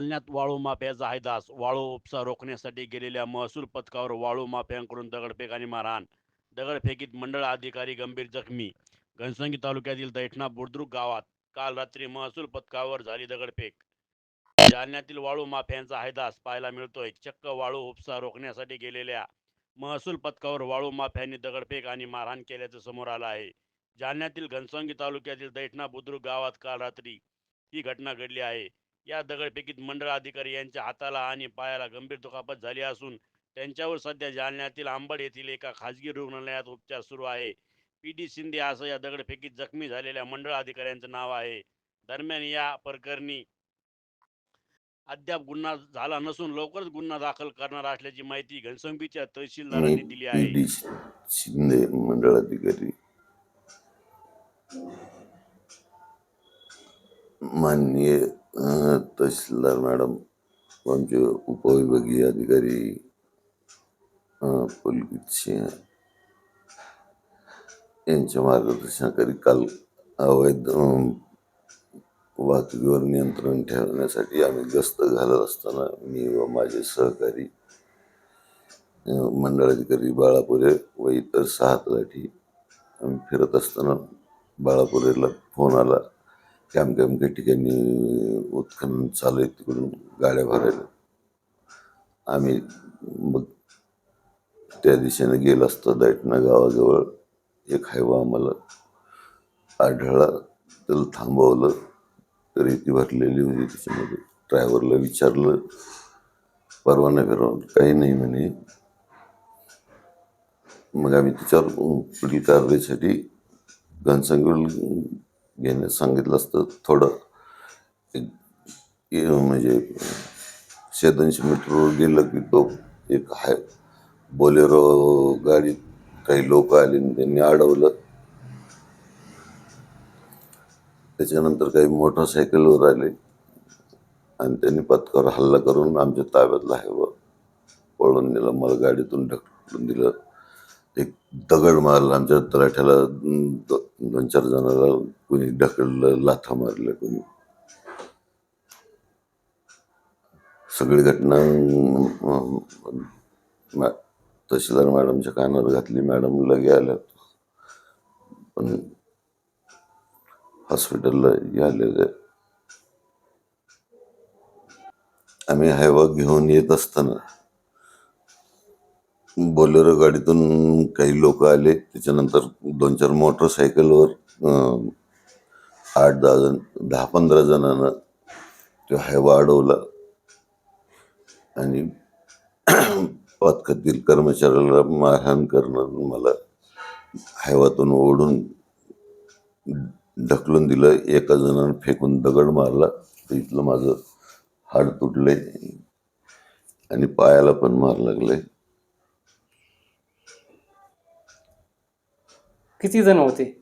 जालन्यात वाळू माफियाचा हैदास वाळू उपसा रोखण्यासाठी गेलेल्या महसूल पथकावर वाळू माफियांकडून दगडफेक आणि मारहाण. दगडफेकीत मंडळ अधिकारी गंभीर जखमी. घनसंगी तालुक्यातील दैठणा बुद्रुक गावात काल रात्री महसूल पथकावर झाली दगडफेक. जालन्यातील वाळू माफियांचा हैदास पाहायला मिळतोय. चक्क वाळू उपसा रोखण्यासाठी गेलेल्या महसूल पथकावर वाळू माफ्यांनी दगडफेक आणि मारहाण केल्याचं समोर आलं आहे. जालन्यातील घनसंगी तालुक्यातील दैठणा बुद्रुक गावात काल रात्री ही घटना घडली आहे. या दगडफेकीत मंडळ अधिकारी यांच्या हाताला आणि पायाला गंभीर दुखापत झाली असून त्यांच्यावर सध्या जालन्यातील आंबड येथील एका खासगी रुग्णालयात उपचार सुरू आहे. पी. डी. शिंदे असं या दगडफेकीत जखमी झालेल्या मंडळ अधिकाऱ्यांचं नाव आहे. दरम्यान या प्रकरणी अद्याप गुन्हा झाला नसून लवकरच गुन्हा दाखल करणार असल्याची माहिती घनसंगीच्या तहसीलदारांनी दिली आहे. शिंदे मंडळ अधिकारी. माननीय तहसीलदार मॅडम आमचे उपविभागीय अधिकारी अं, पुलकित सिंह यांच्या मार्गदर्शनाखाली काल अवैध वाहतुकीवर नियंत्रण ठेवण्यासाठी आम्ही गस्त घालत असताना मी व माझे सहकारी मंडळाधिकारी बाळापुरे व इतर सहा तलाठी आम्ही फिरत असताना बाळापुरेला फोन आला. की अमक्या ठिकाणी उत्खनन चालू आहे तिकडून गाड्या भरायला. आम्ही मग त्या दिशेने गेलो असता दैठणा गावाजवळ. एक हायवा आम्हाला आढळला त्याला थांबवलं रेती भरलेली होती त्याच्यामध्ये. ड्रायव्हरला विचारलं परवाना फिरवून काही नाही म्हणे. मग आम्ही तिच्यावर पुढील कारवाईसाठी. घनसंगील घेणे सांगितलं असतं थोडं एक म्हणजे शेदनशे मीटरवर गेलं की तो एक हाय बोलेरो गाडीत काही लोक आले आणि त्यांनी अडवलं. त्याच्यानंतर काही मोटरसायकलवर आले आणि त्यांनी पथकावर हल्ला करून आमच्या ताब्यातला आहे पळून नेलं. मला गाडीतून ढकलून दिलं. एक दगड मारला आमच्या तलाठ्याला दोन चार जणाला कोणी ढकललं लाथा मारल्या कोणी. सगळी घटना तहसीलदार मॅडमच्या कानावर घातली मॅडम लगे आल्या. पण हॉस्पिटलला आलेले. आम्ही हायवा घेऊन येत असताना बोलेरो गाडीतून काही लोक आले. त्याच्यानंतर दोन चार मोटरसायकलवर आठ दहा जण दहा पंधरा जणांना तो हायवा अडवला. आणि पथकातील कर्मचाऱ्याला मारहाण करणं मला हायवातून ओढून ढकलून दिलं. एका जणानं फेकून दगड मारला. तर इथलं माझं हाड तुटले आणि पायाला पण मार लागले किती जण होते?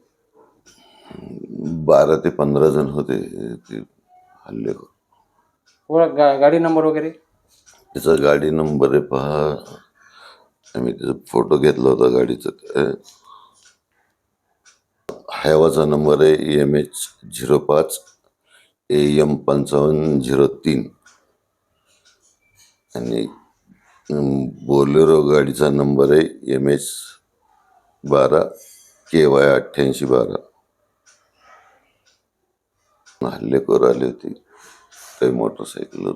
बारा ते पंधरा जण होते ते हल्ले ओळख गा- गाडी नंबर वगैरे? त्याचा गाडी नंबर आहे पहा. आम्ही त्याचा फोटो घेतला होता गाडीचा. ते. हायवाचा नंबर आहे एम एच झिरो पाच ए एम पंचावन्न झिरो तीन. आणि अं, बोलेरो गाडीचा नंबर आहे एम एच बारा के वाय अठ्ठ्याऐंशी बारा. हल्लेखोर आले होते. काही मोटरसायकलवर